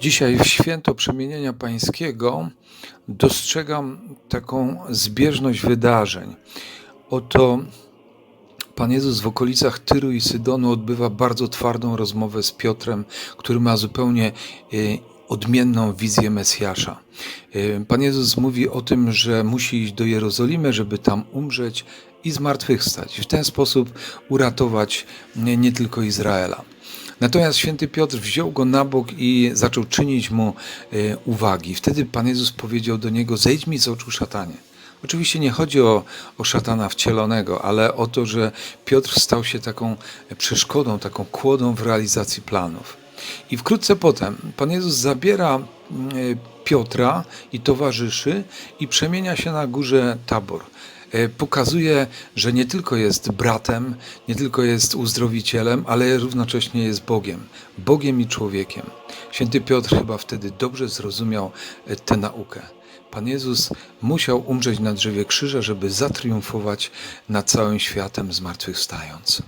Dzisiaj w święto przemienienia pańskiego dostrzegam taką zbieżność wydarzeń. Oto Pan Jezus w okolicach Tyru i Sydonu odbywa bardzo twardą rozmowę z Piotrem, który ma zupełnie y, odmienną wizję Mesjasza. Y, Pan Jezus mówi o tym, że musi iść do Jerozolimy, żeby tam umrzeć i zmartwychwstać. W ten sposób uratować nie, nie tylko Izraela. Natomiast święty Piotr wziął go na bok i zaczął czynić mu y, uwagi. Wtedy Pan Jezus powiedział do niego: Zejdź mi z oczu szatanie. Oczywiście nie chodzi o, o szatana wcielonego, ale o to, że Piotr stał się taką przeszkodą, taką kłodą w realizacji planów. I wkrótce potem Pan Jezus zabiera y, Piotra i towarzyszy i przemienia się na górze Tabor. E, Pokazuje, że nie tylko jest bratem, nie tylko jest uzdrowicielem, ale równocześnie jest Bogiem, Bogiem i człowiekiem. Święty Piotr chyba wtedy dobrze zrozumiał e, tę naukę. Pan Jezus musiał umrzeć na drzewie krzyża, żeby zatriumfować nad całym światem zmartwychwstając.